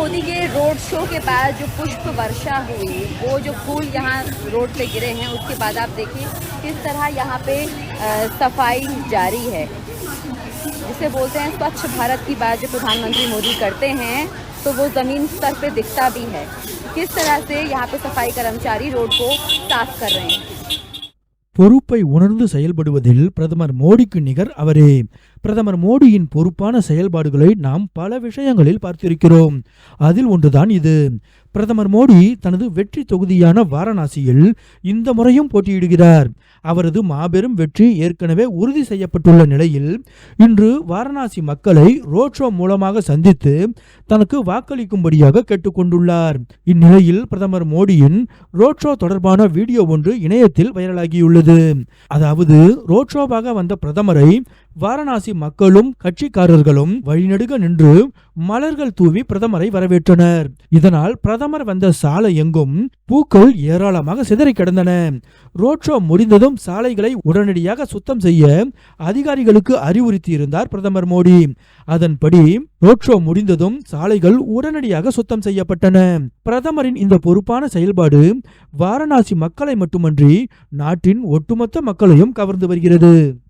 मोदी के road show के बाद जो पुष्प वर्षा हुई वो जो फूल यहाँ रोड पे गिरे हैं उसके बाद आप देखिए किस तरह यहाँ पे अ, सफाई जारी है जिसे बोलते हैं स्वच्छ भारत की बात जो प्रधानमंत्री मोदी करते हैं तो वो ज़मीन स्तर पे दिखता भी है किस तरह से यहाँ पे सफाई कर्मचारी रोड को साफ कर रहे हैं பொறுப்பை உணர்ந்து செயல்படுவதில் பிரதமர் மோடிக்கு நிகர் அவரே பிரதமர் மோடியின் பொறுப்பான செயல்பாடுகளை நாம் பல விஷயங்களில் பார்த்திருக்கிறோம். அதில் ஒன்றுதான் இது. பிரதமர் மோடி தனது வெற்றி தொகுதியான வாரணாசியில் இந்த முறையும் போட்டியிடுகிறார். அவரது மாபெரும் வெற்றி ஏற்கனவே உறுதி செய்யப்பட்டுள்ள நிலையில் இன்று வாரணாசி மக்களை ரோட் ஷோ மூலமாக சந்தித்து தனக்கு வாக்களிக்கும்படியாக கேட்டுக்கொண்டுள்ளார். இந்நிலையில் பிரதமர் மோடியின் ரோட் ஷோ தொடர்பான வீடியோ ஒன்று இணையத்தில் வைரலாகியுள்ளது. அதாவது ரோட் ஷோவாக வந்த பிரதமரை வாரணாசி மக்களும் கட்சிக்காரர்களும் வழிநடுக நின்று மலர்கள் தூவி பிரதமரை வரவேற்றனர். இதனால் பிரதமர் வந்த சாலை எங்கும் பூக்கள் ஏராளமாக சிதறி கிடந்தன. ரோட் ஷோ முடிந்ததும் சாலைகளை உடனடியாக சுத்தம் செய்ய அதிகாரிகளுக்கு அறிவுறுத்தியிருந்தார் பிரதமர் மோடி. அதன்படி ரோட் ஷோ முடிந்ததும் சாலைகள் உடனடியாக சுத்தம் செய்யப்பட்டன. பிரதமரின் இந்த பொறுப்பான செயல்பாடு வாரணாசி மக்களை மட்டுமன்றி நாட்டின் ஒட்டுமொத்த மக்களையும் கவர்ந்து வருகிறது.